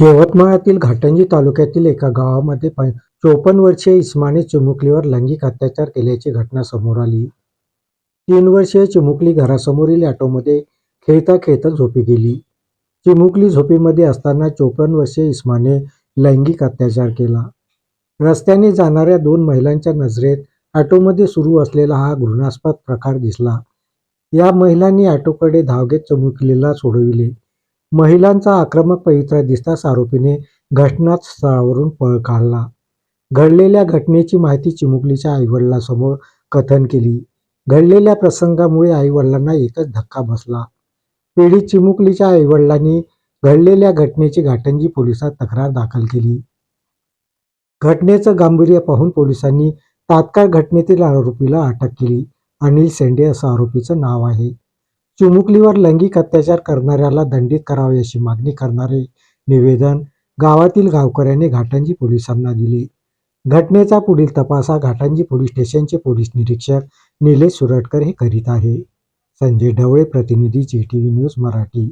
यवतमाळातील घाटंजी तालुक्यातील एका गावामध्ये प चोपन्न वर्षीय इस्माने चिमुकलीवर लैंगिक अत्याचार केल्याची घटना समोर आली. तीन वर्षीय चिमुकली घरासमोरील ऑटोमध्ये खेळता खेळता झोपी गेली. चिमुकली झोपीमध्ये असताना चोपन्न वर्षीय इस्माने लैंगिक अत्याचार केला. रस्त्याने जाणाऱ्या दोन महिलांच्या नजरेत ऑटोमध्ये सुरू असलेला हा घृणास्पद प्रकार दिसला. या महिलांनी ऑटोकडे धाव घेत चिमुकलीला सोडविले. महिलांचा आक्रमक पवित्रा दिसताच आरोपीने घटनास्थळावरून पळ काढला. घडलेल्या घटनेची माहिती चिमुकलीच्या आईवडिलांसमोर कथन केली. घडलेल्या प्रसंगामुळे आईवडिलांना एकच धक्का बसला. पीडित चिमुकलीच्या आईवडिलांनी घडलेल्या घटनेची घाटंजी पोलिसात तक्रार दाखल केली. घटनेचं गांभीर्य पाहून पोलिसांनी तात्काळ घटनेतील आरोपीला अटक केली. अनिल सेंडे असं आरोपीचं नाव आहे. चिमुकलीवर लैंगिक अत्याचार करणाऱ्याला दंडित करावे अशी मागणी करणारे निवेदन गावातील गावकऱ्यांनी घाटंजी पोलिसांना दिले. घटनेचा पुढील तपास हा घाटंजी पोलीस स्टेशनचे पोलीस निरीक्षक निलेश सुरटकर हे करीत आहे. संजय ढवळे प्रतिनिधी G T V news Marathi